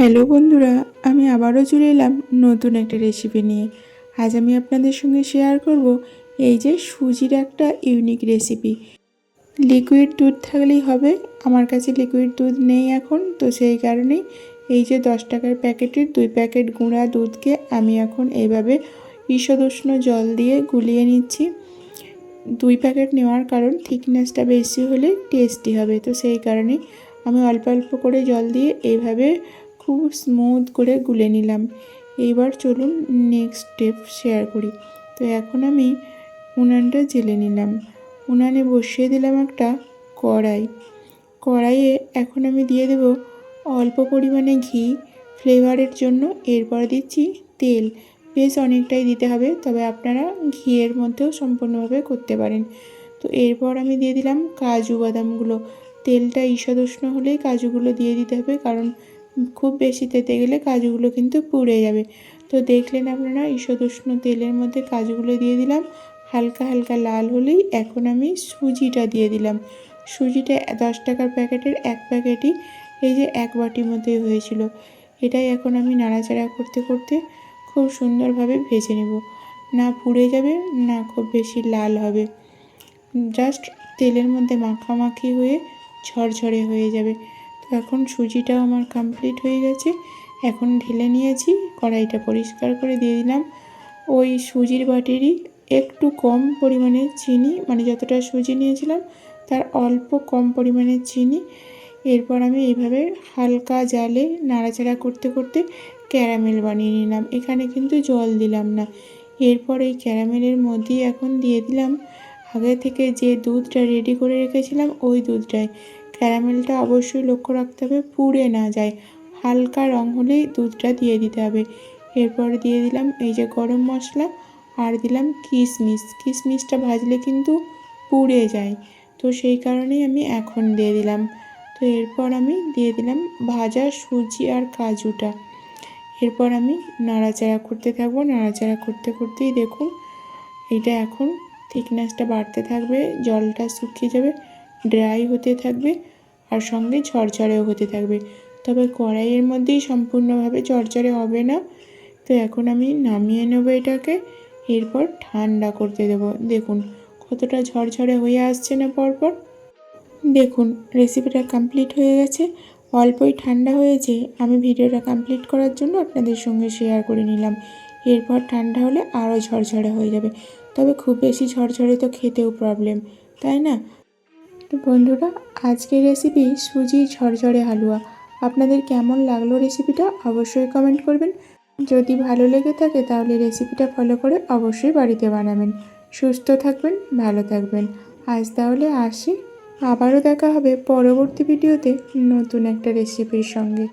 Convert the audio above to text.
Hello বন্ধুরা, আমি আবারও চলে এলাম নতুন একটা রেসিপি নিয়ে। আজ আমি আপনাদের সঙ্গে শেয়ার করব এই যে সুজির একটা ইউনিক রেসিপি লিকুইড দুধ থাকলেই হবে, আমার কাছে লিকুইড দুধ নেই এখন, তো সেই কারণেই এই যে দশ টাকার প্যাকেটের দুই প্যাকেট গুঁড়া দুধকে আমি এখন এইভাবে ঈষদুষ্ণ জল দিয়ে গুলিয়ে নিচ্ছি। দুই প্যাকেট নেওয়ার কারণ থিকনেসটা বেশি হলে টেস্টি হবে, তো সেই কারণেই আমি অল্প অল্প করে জল দিয়ে এইভাবে খুব স্মুথ করে গুলে নিলাম। এইবার চলুন নেক্সট স্টেপ শেয়ার করি। তো এখন আমি উনানটা জেলে নিলাম। উনানে বসিয়ে দিলাম একটা কড়াই। কড়াইয়ে এখন আমি দিয়ে দেব অল্প পরিমাণে ঘি। ফ্লেভারের জন্য এরপর দিচ্ছি তেল। বেশ অনেকটাই দিতে হবে, তবে আপনারা ঘিয়ের মধ্যেও সম্পূর্ণভাবে করতে পারেন। তো এরপর আমি দিয়ে দিলাম কাজু বাদামগুলো। তেলটা ঈষদুষ্ণ হলেই কাজুগুলো দিয়ে দিতে হবে, কারণ খুব বেশি তেতে গেলে কাজুগুলো কিন্তু পুড়ে যাবে। তো দেখলেন আপনারা ঈষদুষ্ণ তেলের মধ্যে কাজুগুলো দিয়ে দিলাম। হালকা হালকা লাল হলেই এখন আমি সুজিটা দিয়ে দিলাম। সুজিটা দশ টাকার প্যাকেটের এক প্যাকেটই, এই যে এক বাটির মধ্যেই হয়েছিল। এটাই এখন আমি নাড়াচাড়া করতে করতে খুব সুন্দরভাবে ভেজে নেব। না পুড়ে যাবে, না খুব বেশি লাল হবে। জাস্ট তেলের মধ্যে মাখামাখি হয়ে ঝরঝরে হয়ে যাবে। এখন সুজিটাও আমার কমপ্লিট হয়ে গেছে। এখন ঢেলে নিয়েছি, কড়াইটা পরিষ্কার করে দিয়ে দিলাম। ওই সুজির বাটিরই একটু কম পরিমাণে চিনি মানে যতটা সুজি নিয়েছিলাম, তার অল্প কম পরিমাণে চিনি। এরপর আমি এইভাবে হালকা জালে নাড়াচাড়া করতে করতে ক্যারামেল বানিয়ে নিলাম। এখানে কিন্তু জল দিলাম না। এরপর এই ক্যারামেলের মধ্যেই এখন দিয়ে দিলাম, আগে থেকে যে দুধটা রেডি করে রেখেছিলাম, ওই দুধটাই। ক্যারামেলটা অবশ্যই লক্ষ্য রাখতে হবে, পুড়ে না যায়। হালকা রং হলেই দুধটা দিয়ে দিতে হবে। এরপর দিয়ে দিলাম এই যে গরম মশলা আর দিলাম কিশমিশ। কিশমিশটা ভাজলে কিন্তু পুড়ে যায়। তো সেই কারণেই আমি এখন দিয়ে দিলাম। তো এরপর আমি দিয়ে দিলাম ভাজা সুজি আর কাজুটা। এরপর আমি নাড়াচাড়া করতে থাকব। নাড়াচাড়া করতে করতেই দেখুন এটা এখন থিকনেসটা বাড়তে থাকবে, জলটা শুকিয়ে যাবে। ড্রাই হতে থাকবে আর সঙ্গে ঝরঝরেও হতে থাকবে। তবে কড়াইয়ের মধ্যেই সম্পূর্ণভাবে ঝরঝরে হবে না। তো এখন আমি নামিয়ে নেব এটাকে। এরপর ঠান্ডা করতে দেব। দেখুন, কতটা ঝরঝরে হয়ে আসছে না পরপর। দেখুন রেসিপিটা কমপ্লিট হয়ে গেছে। অল্পই ঠান্ডা হয়েছে। আমি ভিডিওটা কমপ্লিট করার জন্য আপনাদের সঙ্গে শেয়ার করে নিলাম। এরপর ঠান্ডা হলে আরও ঝরঝরে হয়ে যাবে। তবে খুব বেশি ঝরঝরে তো খেতেও প্রবলেম তাই না? তো বন্ধুরা, আজকের রেসিপি সুজি ঝরঝরে হালুয়া। আপনাদের কেমন লাগল রেসিপিটা অবশ্যই কমেন্ট করবেন। যদি ভালো লেগে থাকে তাহলে রেসিপিটা ফলো করে অবশ্যই বাড়িতে বানাবেন। সুস্থ থাকবেন, ভালো থাকবেন। আজ তাহলে আসি। আবারও দেখা হবে পরবর্তী ভিডিওতে নতুন একটা রেসিপির সঙ্গে।